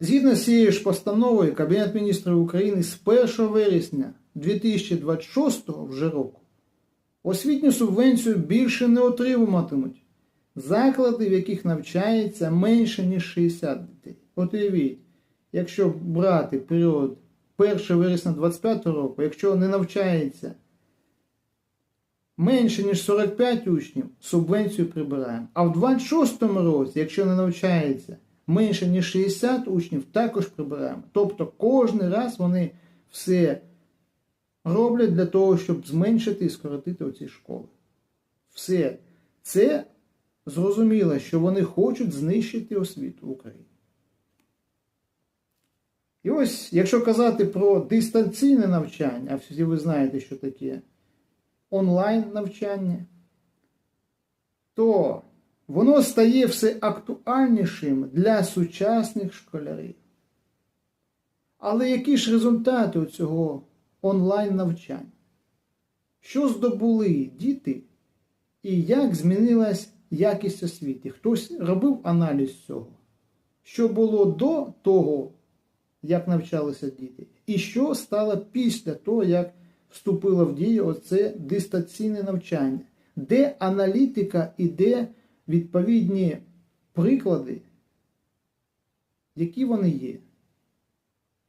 Згідно з цією ж постановою, Кабінет міністрів України з 1 вересня 2026 вже року освітню субвенцію більше не отримуватимуть заклади, в яких навчається менше, ніж 60 дітей. От уявіть, якщо брати період 1 вересня 2025 року, якщо не навчається менше, ніж 45 учнів, субвенцію прибираємо. А в 26 році, якщо не навчається менше, ніж 60 учнів, також прибираємо. Тобто кожен раз вони все роблять для того, щоб зменшити і скоротити оці школи. Все. Це зрозуміло, що вони хочуть знищити освіту в Україні. І ось, якщо казати про дистанційне навчання, а всі ви знаєте, що таке онлайн навчання, то воно стає все актуальнішим для сучасних школярів. Але які ж результати у цього онлайн навчання? Що здобули діти і як змінилась якість освіти? Хтось робив аналіз цього? Що було до того, як навчалися діти, і що стало після того, як вступило в дію оце дистанційне навчання, де аналітика і де відповідні приклади, які вони є,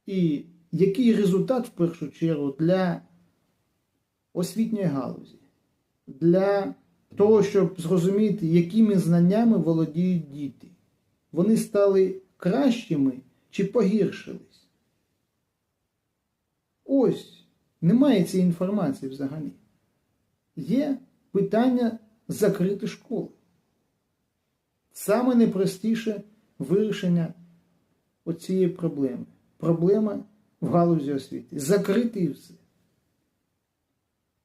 і який результат в першу чергу для освітньої галузі, для того, щоб зрозуміти, якими знаннями володіють діти. Вони стали кращими чи погіршились? Ось, немає цієї інформації взагалі. Є питання закрити школи. Саме найпростіше вирішення оцієї проблеми. Проблема в галузі освіти. Закрити все.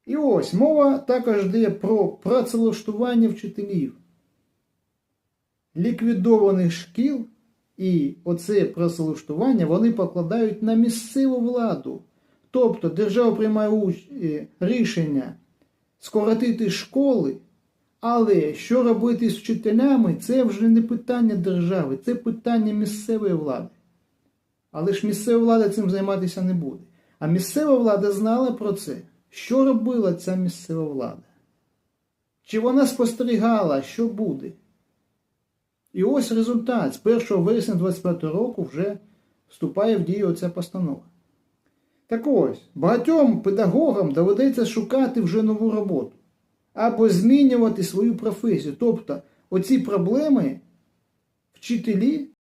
І ось мова також йде про працевлаштування вчителів, ліквідованих шкіл, і оце працевлаштування вони покладають на місцеву владу. Тобто держава приймає е, рішення скоротити школи, але що робити з вчителями, це вже не питання держави, це питання місцевої влади. Але ж місцева влада цим займатися не буде. А місцева влада знала про це. Що робила ця місцева влада? Чи вона спостерігала, що буде? І ось результат. З 1 вересня 2025 року вже вступає в дію ця постанова. Так ось, багатьом педагогам доведеться шукати вже нову роботу або змінювати свою професію. Тобто, оці проблеми вчителі